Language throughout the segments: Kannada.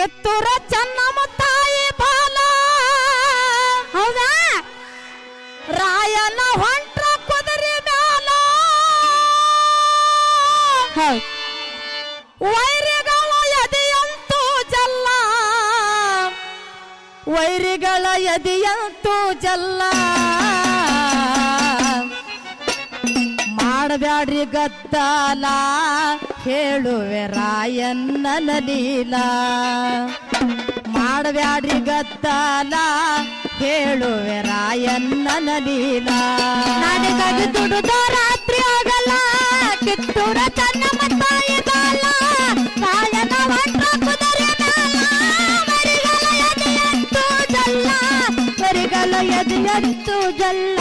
ಕಿತ್ತೂರ ಚೆನ್ನಮ್ಮ ತಾಯಿ ಬಾಲ. ಹೌದಾ? ರಾಯನ ಹೊಂಟ್ರ ಕುದುರೆ ಮ್ಯಾಲ. ವೈರಿಗಳ ಎದೆಯಂತೂ ಜಲ್ಲ. ವೈರಿಗಳ ಎದೆಯಂತೂ ಜಲ್ಲ. ಮಾಡಬ್ಯಾಡ್ರಿ ಗದ್ದಾಲ. ಹೇಳುವೆ ರಾಯನ್ನ ನಲೀಲ ಮಾಡಬ್ಯಾಡ್ರಿ ಗತ್ತಲ ಕೇಳುವೆ ರಾಯನ್ನ ನಲೀಲ ನನಗದು ದುಡಿದ ರಾತ್ರಿ ಆಗಲ್ಲ, ಕಿತ್ತೂರ ಚೆನ್ನಮ್ಮ ತಾಯಿ ಬಾಲ ತಾಯನ ಹೊಟ್ಟ ಕುದುರೆ ಮರಿಗಳ ಎದೆಯಂತೂ ಜಲ್ಲ. ಮರಿಗಳ ಎದೆಯಂತೂ ಜಲ್ಲ.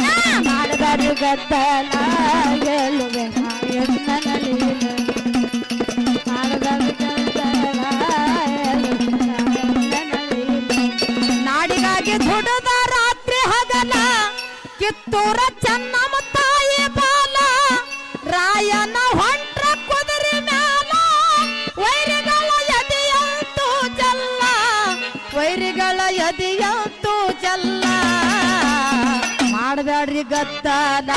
ನಾ ಮಾಡಬಾರು ಗದ್ದಲ ಗೆಲ್ಲುವೆ ನಾಡಿಗಾಗಿ ದುಡದ ರಾತ್ರಿ ಹಗಲ, ಕಿತ್ತೂರ ಚೆನ್ನಮ್ಮ ತಾಯಿ ಬಾಲ, ರಾಯನ ಹೊಂಟ್ರ ಕುದುರೆ ಮ್ಯಾಲ, ವೈರಿಗಳ ಎದೆಯಂತೂ ಜಲ್ಲ, ವೈರಿಗಳ ಎದೆಯಂತೂ ಜಲ್ಲ. ಮಾಡಬ್ಯಾಡ್ರಿ ಗದ್ದಾಲ,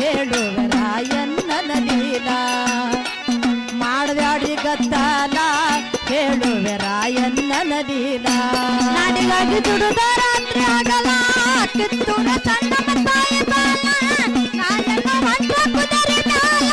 ಹೇಳುವ ರಾಯಣ್ಣನ ಮಾಡಬ್ಯಾಡ್ರಿ ಗದ್ದಾಲ ಹೇಳುವೆ ರಾಯಣ್ಣನ ಲೀಲ ನಾಡಿಗಾಗಿ ದುಡಿದ ರಾತ್ರಿ ಆಗಲ್ಲ ಕಿತ್ತೂರ ಚೆನ್ನಮ್ಮ ತಾಯಿ ಬಾಲ ರಾಯನ ಹೊಂಟ್ರ ಕುದುರೆ ಮ್ಯಾಲ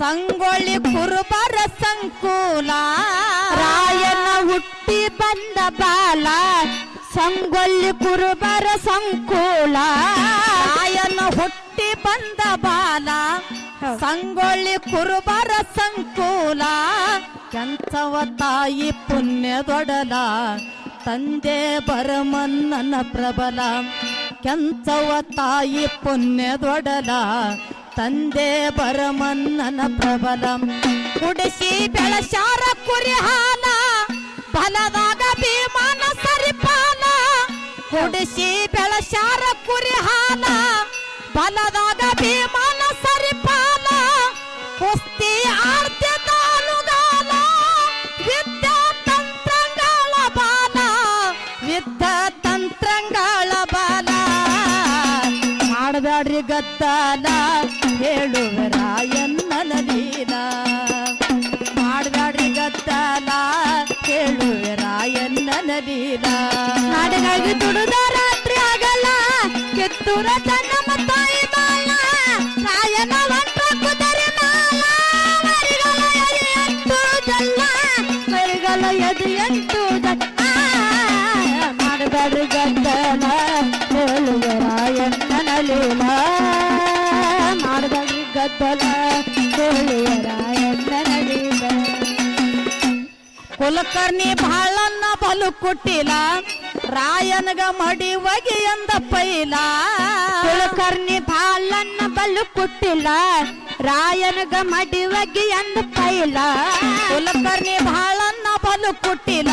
ಸಂಗೊಳ್ಳಿ ಕುರುಬರ ಸಂಕುಲ. ರಾಯನ ಹುಟ್ಟಿ ಬಂದ ಬಾಲ ಸಂಗೊಳ್ಳಿ ಕುರುಬರ ಸಂಕುಲ. ರಾಯನ ಹುಟ್ಟಿ ಬಂದ ಬಾಲ ಸಂಗೊಳ್ಳಿ ಕುರುಬರ ಸಂಕುಲ. ಕೆಂಚವ ತಾಯಿ ಪುಣ್ಯದೊಡಲ ತಂದೆ ಬರಮನ್ನನ ಪ್ರಬಲ. ಕೆಂಚವ ತಾಯಿ ಪುಣ್ಯದೊಡಲ ತಂದೆ ಬರಮನ್ನನ ಪ್ರಬಲ ಕುಡಿಸಿ ಬೆಳಸಾರ ಕುರಿ ಹಾಲ ಬಲದಾಗ ಭೀಮನ ಸರಿಪಾಲ ಕುಡಿಸಿ ಬೆಳಸಾರ ಕುರಿ ಹಾಲ ಬಲದಾಗ ಭೀಮನ ಸರಿಪಾಲ ಕುಸ್ತಿ ಆಡ್ತಿದ್ದ ಅನುಗಾಲ ವಿದ್ಯಾ ತಂತ್ರಂಗಳ ಬಾಲ ವಿದ್ಯಾ ತಂತ್ರಂಗಳ ಬಾಲ ಮಾಡಬ್ಯಾಡ್ರಿ ಗದ್ದಾಲ ಕುಲಕರ್ಣಿ ಬಾಳನ್ನ ಬಲು ಕೊಟ್ಟಿಲ್ಲ ರಾಯನಗ ಮಡಿ ಒಗೆ ಎಂದ ಪೈಲ. ಕುಲಕರ್ಣಿ ಬಾಳನ್ನ ಬಲು ಕೊಟ್ಟಿಲ್ಲ ರಾಯನಗ ಮಡಿ ಒಗೆ ಎಂದ ಪೈಲ. ಕುಲಕರ್ಣಿ ಬಾಳನ್ನ ಬಲು ಕುಟ್ಟಿನ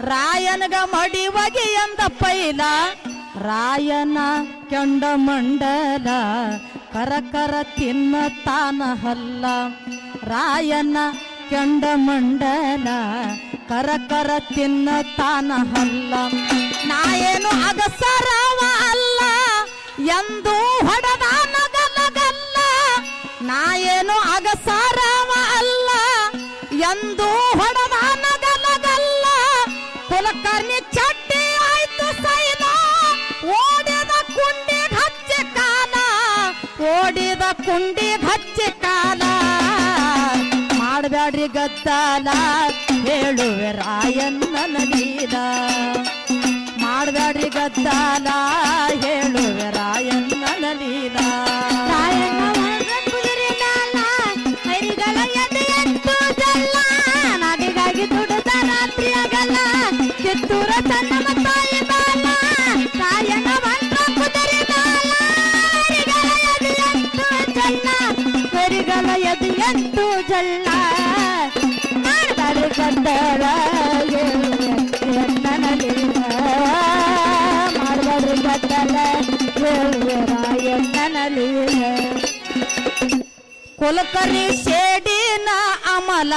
ರಾಯನಗ ಮಡಿ ಎಂದ ಪೈಲ. ರಾಯನ ಕೆಂಡ ಮಂಡಲ ಕರಕರ ತಿನ್ನ ತಾನ ಹಲ್ಲ. ರಾಯನ ಕೆಂಡ ಮಂಡಲ ಕರಕರ ತಿನ್ನ ತಾನ ಹಲ್ಲ. ನಾಯೇನು ಅಗಸರವ ಅಲ್ಲ. ಎಂದು ಹೊಡೆದಾನ ಭಚ್ಚಿ ಹಚ್ಚಿ ಕಾಲ. ಮಾಡಬ್ಯಾಡ್ರಿ ಗದ್ದಲ ಹೇಳುವೆ ರಾಯನ್ನ ಲೀಲ ಮಾಡಬ್ಯಾಡ್ರಿ ಗದ್ದಾಲ ಹೇಳುವೆ ಜಲ್ಲ ಮಾಡಬೇಡ್ರಿ ಗದ್ದಲ ಎನ್ನನ ಲೀಲ ಮಾಡಬೇಡ್ರಿ ಗದ್ದಲ ಎನ್ನನ ಲೀಲ ಕುಲಕರ್ಣಿ ಶೇಡಿನ ಅಮಲ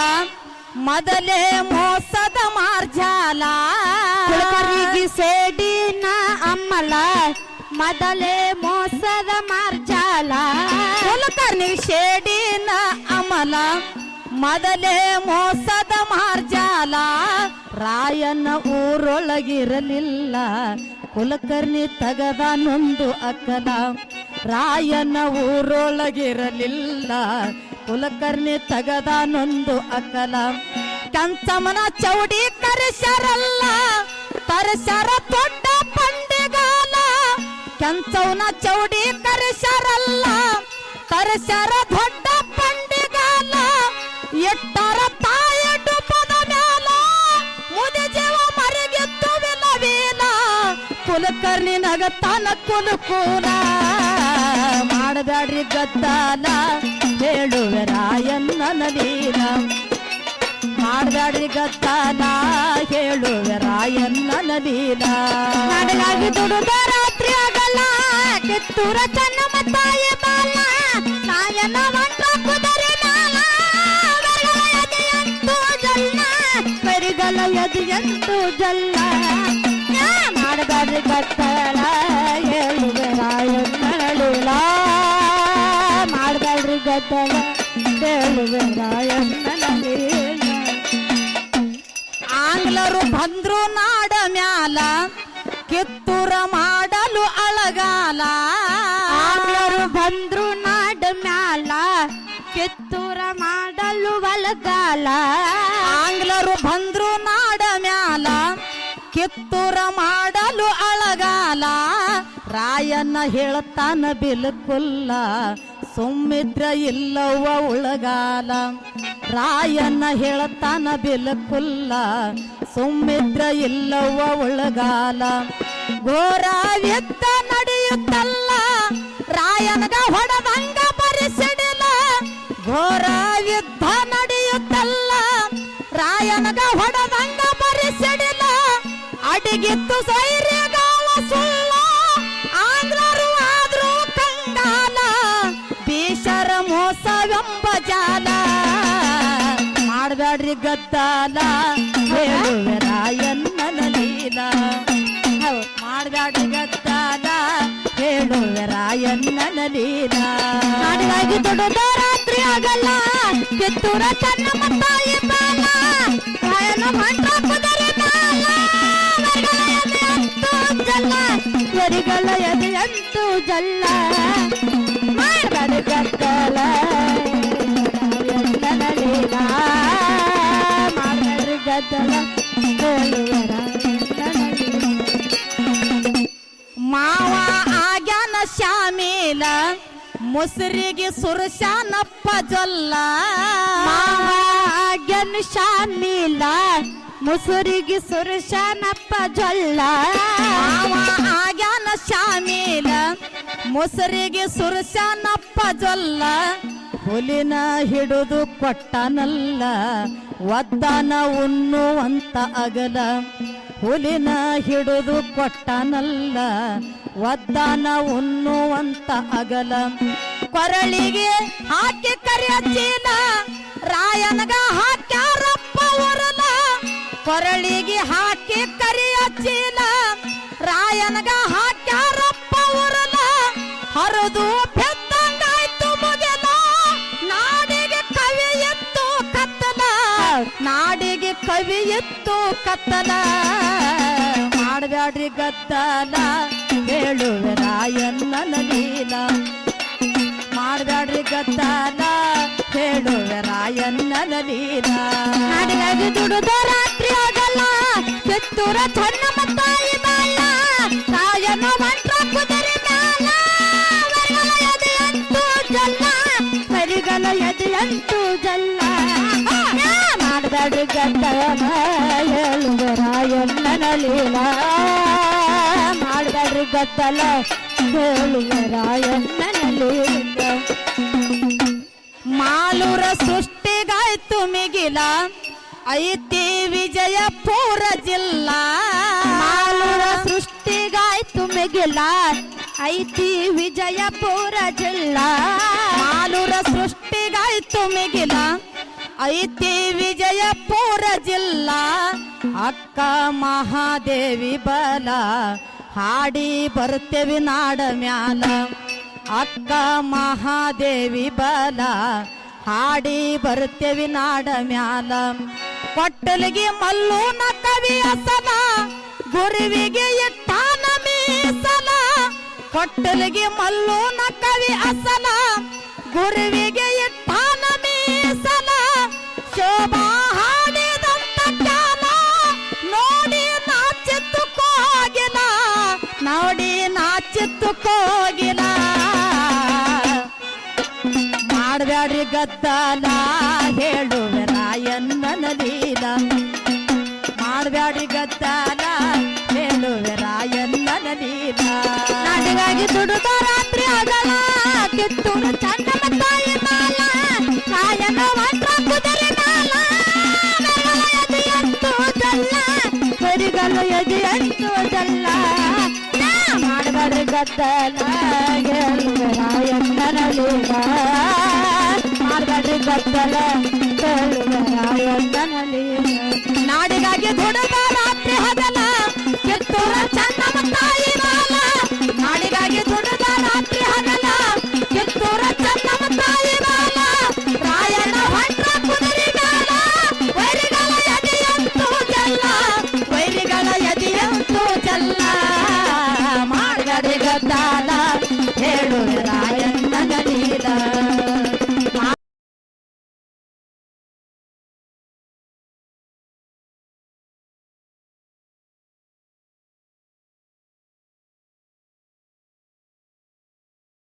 ಮೊದಲೇ ಮೋಸದ ಮಾರ್ಜಾಲ ಕುಲಕರ್ಣಿಗೆ ಸೇಡಿನ ಅಮ್ಮಲ ಮೊದಲೇ ಮೋಸದ ಮಾರ್ಜಾಲ. ಶೇಡಿನ ಅಮಲ. ಮೊದಲೇ ಮೋಸದ ಮಾರ್ಜಾಲ. ರಾಯನ ಊರೊಳಗಿರಲಿಲ್ಲ. ಕುಲಕರ್ಣಿ ತಗದ ನೊಂದು ಅಕ್ಕದ ರಾಯನ ಊರೊಳಗಿರಲಿಲ್ಲ. ಕುಲಕರ್ಣಿ ತಗದ ನೊಂದು ಅಕಲ. ಕಂಚಮನ ಚೌಡಿ ಕರೆಸರಲ್ಲ. ಪರಸರ ದೊಡ್ಡ ಪಂಡಿಗಾಲ ಕೆಂಚವನ ಚೌಡಿ ಕರೆಸರಲ್ಲ ತರಸರ ದೊಡ್ಡ ಪಂಡಿಗಾಲ. ಎಟ್ಟರ ತಾಯ ಡುಪದ ಮ್ಯಾಲ, ಮುದಿ ಜೀವ ಮರಿಗೆತ್ತು ವಿಲವೀಲ ಕುಲಕರ್ಣಿ ನಗತಾನ ಕುಲಕೂಲ. ಮಾಡಬೇಡ್ರಿ ಗದ್ದಾಲ, ಹೇಳುವೆ ರಾಯನ್ನ ಲೀಲ. ಮಾಡಬೇಡ್ರಿ ಗದ್ದಾಲ, ಹೇಳುವೆ ರಾಯನ್ನ ದುಡುದ ರಾತ್ರಿ ಆಗಲ್ಲ ಕಿತ್ತೂರ ಚೆನ್ನಮ್ಮ ತಾಯಿ ಬಾಲ ನಾಯನ ಮಂಟ ಕುದುರೆ ಎದೆಯಂತೂ ಜಲ್ಲ ಕರಿಗಲ ಎದೆಯಂತೂ ಜಲ್ಲ. ಮಾಡಬಾರ್ದು ಕತ್ತಲ, ಹೇಳುವೆ ರಾಯಣ್ಣನಳಿಲ ಮಾಡಬಾರ್ದು ಗದ್ದಲ, ಹೇಳುವೆ ಆಂಗ್ಲರು ಬಂದ್ರು ನಾಡ ಮ್ಯಾಲ, ಕಿತ್ತೂರ ಮಾಡಲು ಒಳಗಾಲ ಆಂಗ್ಲರು ಬಂದ್ರು ನಾಡ ಮ್ಯಾಲ, ಕಿತ್ತೂರ ಮಾಡಲು ಅಳಗಾಲ. ರಾಯನ್ನ ಹೇಳ್ತಾನ ಬಿಲ್ಕುಲ್ಲ, ಸುಮ್ಮಿದ್ರ ಇಲ್ಲವ ಉಳಗಾಲ. ರಾಯನ್ನ ಹೇಳ್ತಾನ ಬಿಲ್ಕುಲ್ಲ, ಸುಮ್ಮಿದ್ರ ಇಲ್ಲವ ಉಳಗಾಲ. ಘೋರ ವ್ಯಕ್ತ ನಡೆಯುತ್ತಲ್ಲ, ರಾಯನಗ ಹೊಡೆದಂಗ ರಾಯನಗ ಹೊಡದಂಗ ಪರಿಸಿಡಿಲ ಅಡಿಗಿತ್ತು ಸೈರ್ಯಗಾಲ ಸುಳ್ಳ. ಆಂಧ್ರರು ಆದ್ರೂ ಕಂಗಾಲ. ಬೀಸರ ಮೋಸವೆಂಬ ಜಾಲ. ಮಾಡಬೇಡ್ರಿ ಗದ್ದಾಲ. ಹೇಳುವೆ ರಾಯಣ್ಣನ ಲೀಲ. ಮಾಡಬೇಡ್ರಿ ಗದ್ದಾಲ. ಹೇಳುವೆ ರಾಯಣ್ಣನ ಲೀಲ. ನಾಡಿಗಾಗಿ ದೊಡ್ಡ ರಾತ್ರಿ ಆಗಲ್ಲ. ಕಿತ್ತೂರ ಚೆನ್ನಮ್ಮ ತಾಯಿ ಎದೆಯಂತೂ ಜಲ್ಲ. ಮಾವ ಆಗ್ಯಾನ ಮುಸುರಿಗೆ ಸುರಶಾನಪ್ಪ ಜೊಲ್ಲ. ಮಾವ ಆಗ್ಯನ್ ಶಾಮಿಲ ಮುಸುರಿಗೆ ಸುರಶನಪ್ಪ ಜೊಲ್ಲ. ಆಗ್ಯಾನ ಶಾಮೀಲ ಮುಸುರಿಗೆ ಸುರಶನಪ್ಪ ಜೊಲ್ಲ. ಹುಲಿನ ಹಿಡಿದು ಕೊಟ್ಟನಲ್ಲ ಒದ್ದಾನ ಉಣ್ಣುವಂತ ಅಗಲ. ಹುಲಿನ ಹಿಡಿದು ಕೊಟ್ಟನಲ್ಲ ಒದ್ದಾನ ಉಣ್ಣುವಂತ ಅಗಲ. ಕೊರಳಿಗೆ ಹಾಕಿ ಕರೆಯ ಚೀಲ ರಾಯನಗ ಹಾಕ್ಯಾರಪ್ಪ ಉರಲ ಕೊರಳಿಗೆ ಹಾಕಿ ಕರಿಯ ಚೀಲ. ರಾಯನಗ ಹಾಕ್ಯಾರಪ್ಪ ಉರಲ ಹರಿದು ಬೆದ್ದಂಗಾಯ್ತು ಮುಗಿಲ. ನಾಡಿಗೆ ಕವಿ ಎತ್ತು ಕತ್ತಲ, ನಾಡಿಗೆ ಕವಿ ಎತ್ತು ಕತ್ತಲ. ಮಾಡಬ್ಯಾಡ್ರಿ ಗದ್ದಲ, ಹೇಳುವೆ ರಾಯಣ್ಣನ ಲೀಲ. ಮಾಡಬ್ಯಾಡ್ರಿ ಗದ್ದಲ ಹೇಳುವೆ ರಾಯಣ್ಣನ ಲೀಲ ನಾಡಿಗಾಗಿ ದುಡುದ ರಾತ್ರಿ ಆಗಲ್ಲ ಕಿತ್ತೂರ ಚೆನ್ನಮ್ಮ ತಾಯಿ ಬಾಲ ರಾಯನ ಮಂತ್ರ ಕುದುರೆ ಮ್ಯಾಲ, ವರಿಗಳ ಎದೆಯಂತೂ ಜಲ್ಲ ವರಿಗಳ ಎದೆಯಂತೂ ಜಲ್ಲ. ಮಾಡಬೇಡ್ರಿ ಗದ್ದಲ ಹೇಳುವ ರಾಯಣ್ಣನ ಲೀಲ. ಮಾಡಬೇಡ್ರಿ ಗದ್ದಲ ಹೇಳುವ ರಾಯಣ್ಣನ ಲೀಲ ಮಾಲೂರ ಸೃಷ್ಟಿಗ ಮುಗಿಲ ಐತಿ ವಿಜಯಪುರ ಜಿಲ್ಲಾ ಮಾಲೂರ ಸೃಷ್ಟಿಗಾಯ್ತು ಮಿಗಿಲ ಐತಿ ವಿಜಯಪುರ ಜಿಲ್ಲಾ ಮಾಲೂರ ಸೃಷ್ಟಿಗಾಯ್ತು ಮಿಗಿಲ ಐತಿ ವಿಜಯಪುರ ಜಿಲ್ಲಾ ಅಕ್ಕ ಮಹಾದೇವಿ ಬಲ ಹಾಡಿ ಬರ್ತೇವಿ ನಾಡ ಮ್ಯಾಲ. ಅಕ್ಕ ಮಹಾದೇವಿ ಬಲ. ಹಾಡಿ ಬರ್ತೇವಿ ನಾಡ ಮ್ಯಾಲ. ಕೊಟ್ಟಲಿಗೆ ಮಲ್ಲೂನ ಕವಿ ಅಸಲ. ಗುರುವಿಗೆ ಇಟ್ಟಾನ ಮೀಸಲ. ಕೊಟ್ಟಲಿಗೆ ಮಲ್ಲೂನ ಕವಿ ಅಸಲ. ಗುರುವಿಗೆ ನಾಚಿತ್ತು ಕೋಗಿಲ ಮಾಡಬ್ಯಾಡ್ರಿ ಗದ್ದಲ ಹೇಳುವೆ ರಾಯಣ್ಣನ ಲೀಲ ಮಾಡಬ್ಯಾಡ್ರಿ ಗದ್ದಲ ಹೇಳುವೆ ರಾಯಣ್ಣನ ಲೀಲ ನಾಡಿಗಾಗಿ ದುಡುದ ರಾತ್ರಿ ಆಗಲ್ಲ, ಕಿತ್ತೂರು ಚನ್ನಮ್ಮ ತಾಯಿ ಮಾಲ ಕಾಯನ ಒಂಟ್ರ ಕುದುರೆ ಮ್ಯಾಲ ಮೆರಳ ಎದೆಯಂತೂ ಜಲ್ಲ ಬರಿಗಲ್ಲು ಎದೆಯಂತೂ ಜಲ್ಲ ನಾ ಮಾಡಬಾರ್ದು ಗದ್ದಲ ನಾಡಿಗಾಗಿ ದುಡಿದ ರಾತ್ರಿ ತಾಯಿ ನಾಡಿಗಾಗಿ ವೈರಿಗಳ